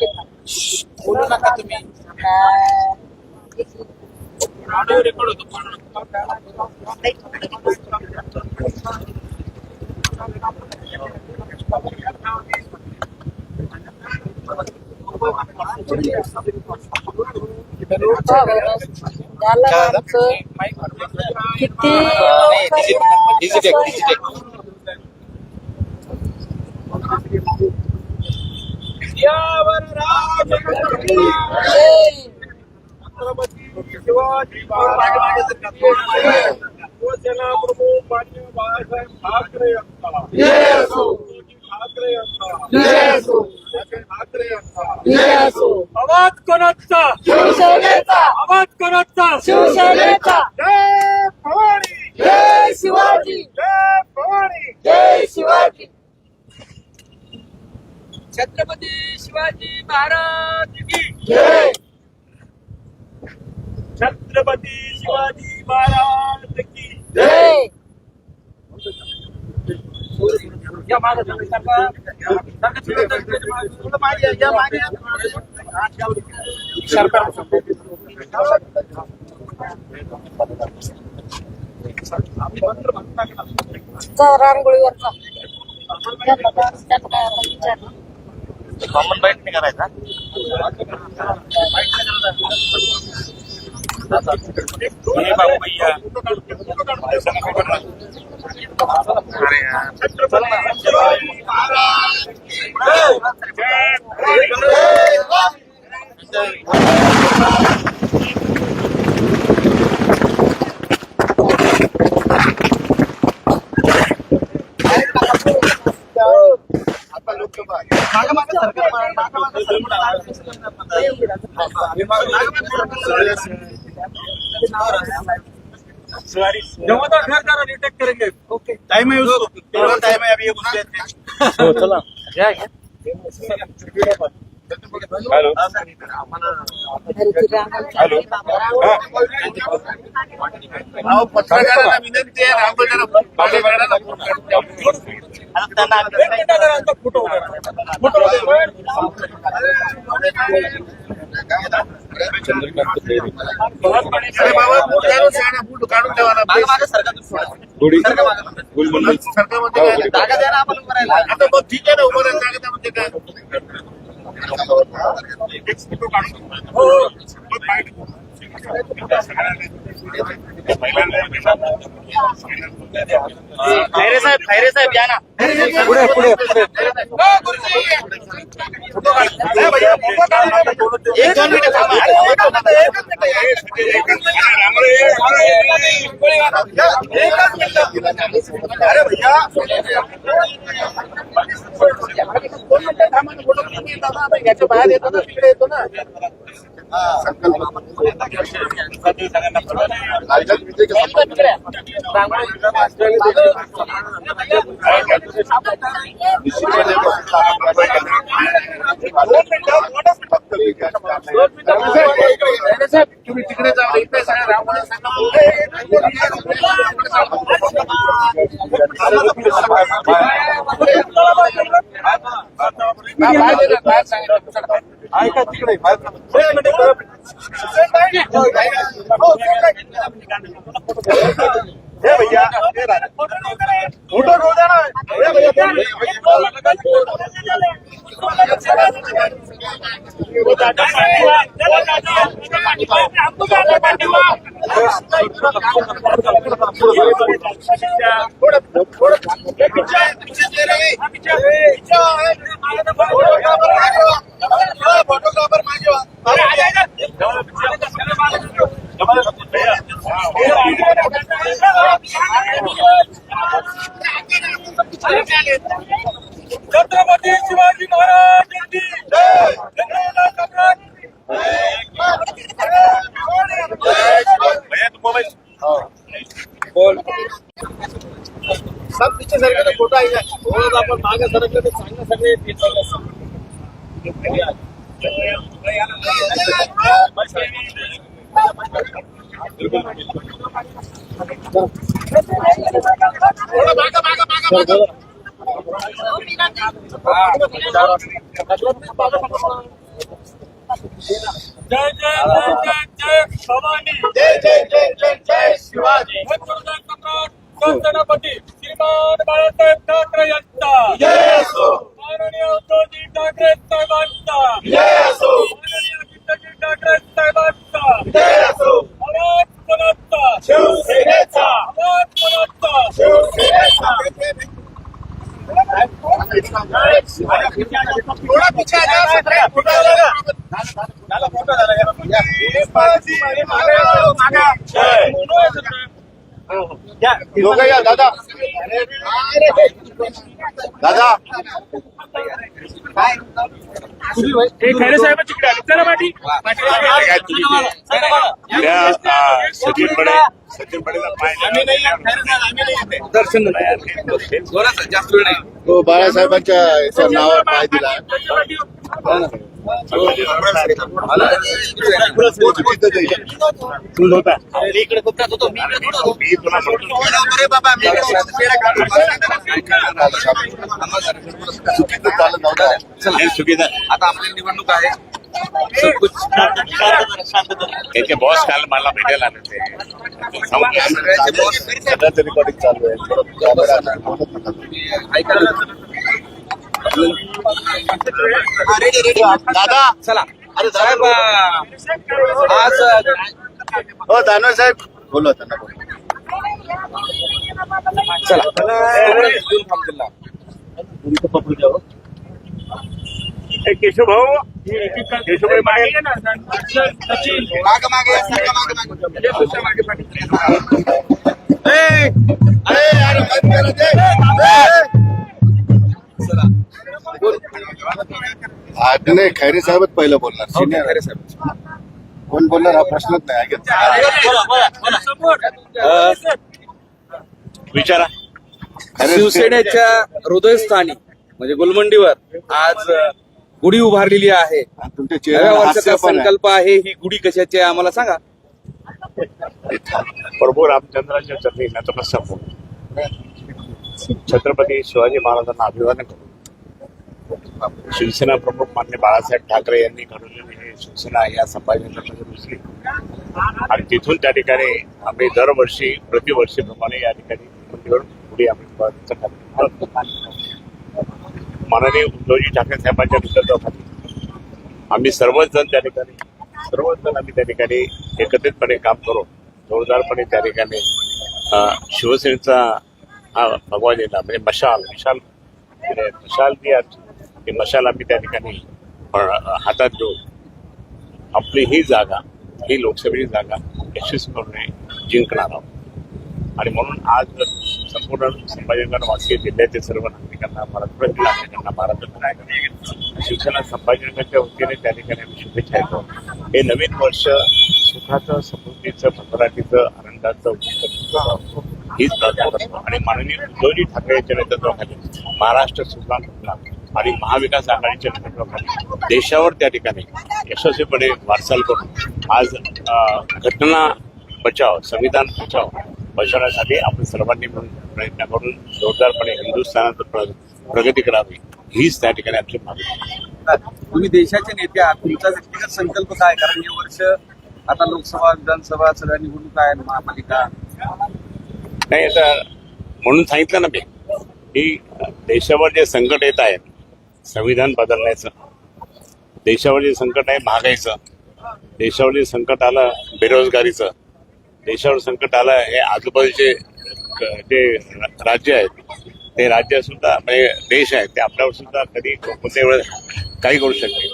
बोलू नका तुम्ही ऑडिओ रेकॉर्ड होतो झालं आमचं किती डिजिटेक डिजिटेक शिवाजी महाराज सेनाप्रमुख मान्य बाळासाहेब ठाकरे ठाकरे ठाकरे आवाज कोणाचा शिवसेनेचा आवाज कोणाचा शिवसेनेचा. जय भवानी. जय शिवाजी. जय भवानी. जय शिवाजी छत्रपती शिवाजी महाराज की जय! छत्रपती शिवाजी महाराज की जय! रांगोळीवरचा कॉमन बाईट नाही करायचा हे बाबू भैया अरे यार. छत्रपती शिवाजी महाराज घर रिटेक करेंगे ओके टाइम है उसको टाइम है अभी ये कुछ देर चला क्या क्या हेलो. पत्रकारांना विनंती आहे रामबंधारा फोटो फोटो काढून फोटो ठेवा ना. आता मग ठीक आहे ना उभं राहायला जागा म्हणजे काय? फोटो काढून हो हो. खैरे साहेब खैरे साहेब या ना. पुढे पुढे एक दोन मिनिट थांबा. अरे भैया दोन मिनिटं थांबा. फोटो याच्या बाहेर येतो ना तिकडे येतो ना. तुम्ही तिकडे जाऊ इकडे सगळ्या रामोळी ऐका तिकडे हे भैया फोटो घेऊ द्या ना. हे भैया फोटोग्राफर छत्रपती शिवाजी महाराज यांची जय जय सम्राट भैया तू मोबाईल बोल सब पीछे सरकले फोटो आहे का थोडं आपण मागे सरकले तर चांगलं सगळे थोडं मागं मागं मागं मागं जय जय जय जय जय भवानी जय जय जय जय जय शिवाजी छत्रपती सम्राट गणपती श्रीमान बाळासाहेब ठाकरे यांचा जय असो माननीय उद्धवजी ठाकरे साहेबांचा जय असो माननीय आदित्यजी ठाकरे साहेबांचा जय असो परत दादा दादा खैरे साहेब तिकडे आले. चला पाठी सचिन बडे. सचिन बडेला आम्ही नाही येत, खैरे साहेब, आम्ही नाही. दर्शन तो बाळासाहेबांच्या याच्या नावावर पाय दिला. चुकीचं चालत नव्हतं हे. चुकीचं आता आपली निवडणूक आहे. त्याचे बॉस काल मला भेटायला आले होते रिकॉर्डिंग चालू. आहे दादा. चला अरे साहेब आज हो दानवे साहेब. बोलवा त्यांना. बोलवा. चला. दोन काम दिला. हे केशव भाऊ केशव भाई मागे नाही खैरे साहेबच पहिलं बोलणार. सिनियर खैरे साहेब. कोण बोलणार? हा प्रश्नच नाही. विचारा. खैरे- शिवसेनेच्या हृदयस्थानी म्हणजे गुलमंडीवर आज गुढी उभारलेली आहे. नव्या वर्षाचा. संकल्प आहे ही गुढी कशाची आहे आम्हाला सांगा. प्रभू रामचंद्राच्या चरणी नतमस्तक होऊन. छत्रपती शिवाजी महाराजांना अभिवादन करू शिवसेना प्रमुख मान्य बाळासाहेब ठाकरे यांनी घडवलेली हे शिवसेना या संभाजीनगरमध्ये घुसली आणि तिथून त्या ठिकाणी आम्ही दरवर्षी प्रतिवर्षीप्रमाणे या ठिकाणी पुढे आम्ही करतो. माननीय उद्धवजी ठाकरे साहेबांच्या नेतृत्वाखाली आम्ही सर्वच जण त्या ठिकाणी सर्वच जण आम्ही त्या ठिकाणी एकत्रितपणे काम करू जोरदारपणे त्या ठिकाणी शिवसेनेचा हा भगवा झेंडा म्हणजे मशाल विशाल म्हणजे मशाल जी आहे ती मशाल आम्ही त्या ठिकाणी हातात घेऊन आपली ही जागा ही लोकसभेची जागा यशस्वीपणे जिंकणार आहोत. आणि म्हणून आज संपूर्ण संभाजीनगर वासी जिल्ह्यातील सर्व नागरिकांना महाराष्ट्रातील नागरिकांना महाराष्ट्रातील नागरिकांना शिवसेना संभाजीनगरच्या वतीने त्या ठिकाणी आम्ही शुभेच्छा येतो हे नवीन वर्ष सुखाचं समृद्धीचं भरभराटीचं आनंदाचं हीच प्रार्थना करतो आणि माननीय उद्धवजी ठाकरे यांच्या नेतृत्वाखाली महाराष्ट्र सुजलाम घटना आणि महाविकास आघाडीच्या नेतृत्वाखाली देशावर त्या ठिकाणी यशस्वीपणे वाटचाल करून आज घटना बचाव संविधान बचाव बचावण्यासाठी आपण सर्वांनी मिळून प्रयत्न करून जोरदारपणे हिंदुस्थानात प्र- प्रगती करावी हीच त्या ठिकाणी आमची मागणी आहे. तुम्ही देशाचे नेते आहात तुमचा व्यक्तिगत संकल्प काय कारण हे वर्ष आता लोकसभा विधानसभा सगळ्या निवडणूक आहेत महापालिका नाही आता म्हणून सांगितलं ना मी की देशावर जे संकट येत आहेत संविधान बदलण्याचं देशावर जे संकट आहे महागाईचं देशावर जे संकट आलं बेरोजगारीचं देशावर संकट आलं हे आजूबाजूचे जे राज्य आहेत ते राज्य सुद्धा म्हणजे देश आहेत ते आपल्यावर सुद्धा कधी कोणत्या वेळेस काही करू शकते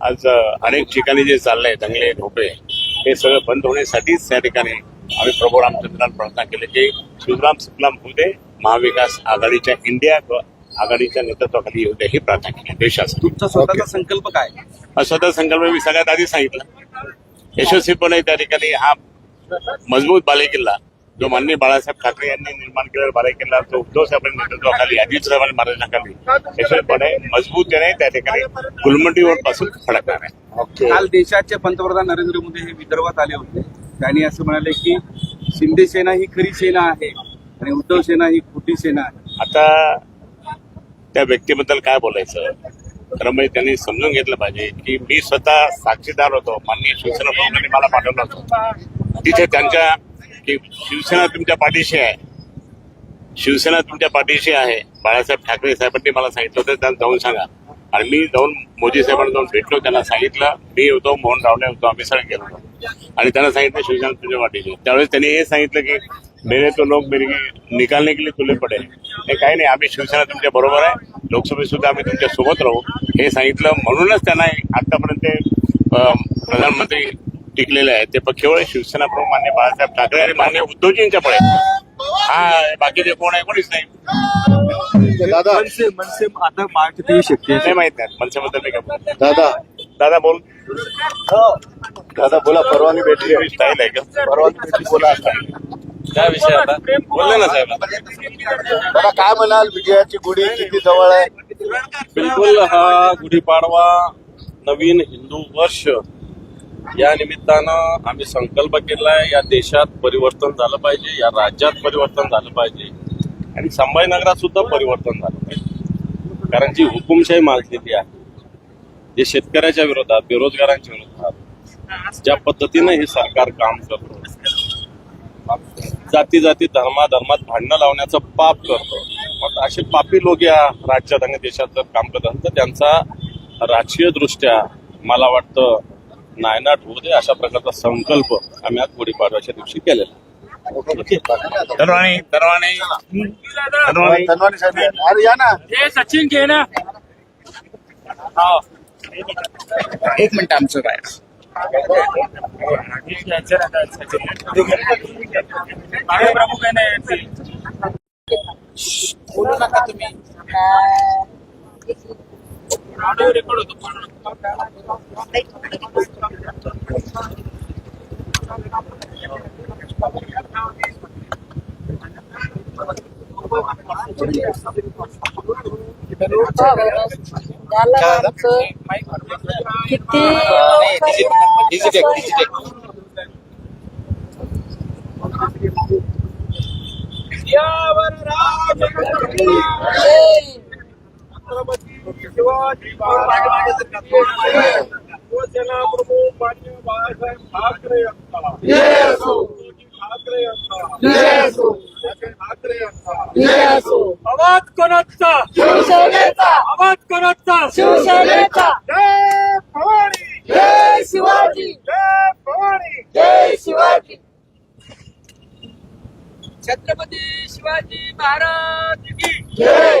आज अनेक ठिकाणी जे चाललंय दंगले भोपळे हे सगळं बंद होण्यासाठीच त्या ठिकाणी आम्ही प्रभू रामचंद्रांना प्रार्थना केली की सुजलाम सुफलाम होऊ दे महाविकास आघाडीच्या इंडिया आघाडीच्या नेतृत्वाखाली येऊ दे ही प्रार्थना केली देशासाठी. तुमचा स्वतःचा संकल्प काय? हा स्वतः संकल्प मी सगळ्यात आधी सांगितलं. यशस्वीपणे त्या ठिकाणी हा मजबूत बालेकिल्ला जो माननीय बाळासाहेब ठाकरे यांनी निर्माण केलेला बालेकिल्ला तो उद्धव साहेबांच्या नेतृत्वाखाली अजित साहेबांनी मार्गदर्शनाखाली यशस्वीपणे मजबूतीने त्या ठिकाणी गुलमंडीवर पासून फडकणार आहे काल देशाचे पंतप्रधान नरेंद्र मोदी हे विदर्भात आले होते. त्यांनी असं म्हणाले की शिंदे सेना ही खरी सेना आहे आणि उद्धव सेना ही खोटी सेना आहे. आता त्या व्यक्तीबद्दल काय बोलायचं? त्यामुळे त्यांनी समजून घेतलं पाहिजे की मी स्वतः साक्षीदार होतो. माननीय शिवसेना प्रमुखांनी मला पाठवलं होतं. तिथे त्यांच्या शिवसेना तुमच्या पाठीशी आहे. शिवसेना तुमच्या पाठीशी आहे. बाळासाहेब ठाकरे साहेबांनी मला सांगितलं होतं त्यांना जाऊन सांगा. आणि मी जाऊन मोदी साहेबांना जाऊन भेटलो त्यांना सांगितलं मी होतो मोहन रावणे होतो आम्ही सगळे गेलो आणि त्यांना सांगितलं शिवसेना तुझ्या पाठीशी त्यावेळेस त्यांनी हे सांगितलं की मेरे तो लोक मेरे निकालने के लिए तुले पडे हे. काही नाही आम्ही शिवसेना तुमच्या बरोबर आहे. लोकसभेत सुद्धा आम्ही तुमच्यासोबत राहू. हे सांगितलं म्हणूनच त्यांना आतापर्यंत प्रधानमंत्री टिकलेले आहेत ते केवळ शिवसेना प्रमुख मान्य बाळासाहेब ठाकरे आणि मान्य उद्धवजींच्या पुढे हा बाकीचे कोण आहे कोणीच नाही. दादा. मनसे मनसे आता येऊ शकते. नाही माहीत नाही. मनसेबद्दल मी काय. दादा. दादा बोल. दादा बोला परवानगी भेटली. स्टाईल आहे का? परवानगी भेटली. बोला काय विषय आता? बोलले ना साहेब. दादा काय म्हणाल? विजयाची गुढी किती जवळ आहे? बिलकुल हा गुढीपाडवा नवीन हिंदू वर्ष या निमित्तानं आम्ही संकल्प केलाय या देशात परिवर्तन झालं पाहिजे या राज्यात परिवर्तन झालं पाहिजे. आणि संभाजीनगरात सुद्धा परिवर्तन झालं पाहिजे. कारण जी हुकुमशाही माजलेली आहे जे शेतकऱ्याच्या विरोधात बेरोजगारांच्या विरोधात ज्या पद्धतीनं हे सरकार काम करतं जाती जाती धर्मा धर्मात भांडणं लावण्याचं पाप करतो मग असे पापी लोक या राज्यात आणि देशात जर काम करत असतात तर त्यांचा राजकीय दृष्ट्या मला वाटतं नायनाट होऊ दे अशा प्रकारचा संकल्प आम्ही आज गुढीपाडव्याच्या दिवशी केलेला हे सचिन घे ना. एक मिनिट आमचं काय प्रमुख आहे ना. बोलू नका तुम्ही. ऑडिओ रेकॉर्ड होतो झालं आमचं किती डिजिटेक डिजिटेक ए, विजय असो. आवाज कोणाचा शिवसेनेचा आवाज कोणाचा शिवसेनेचा जय जय शिवाजी छत्रपती शिवाजी महाराज की जय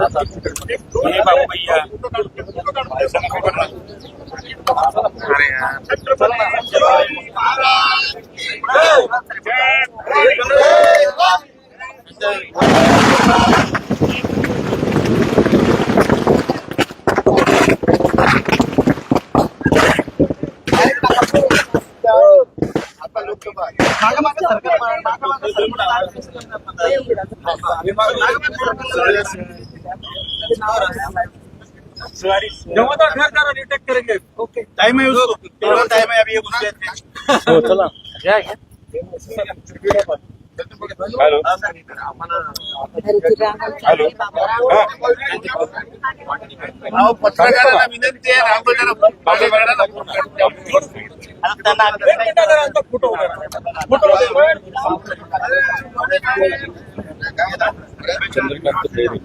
हे बाबू भैया आता लोकसभा जमवता घर जरा रिटेक करेंगे ओके टाइम है उसको टाइम है अभी ये घुस गए हॅलो घरी ती रांगोळी पत्रकारांना विनंती आहे रामबंधारा मागे वळणारा फोन त्यांना फोटो चंद्रकांत खैरे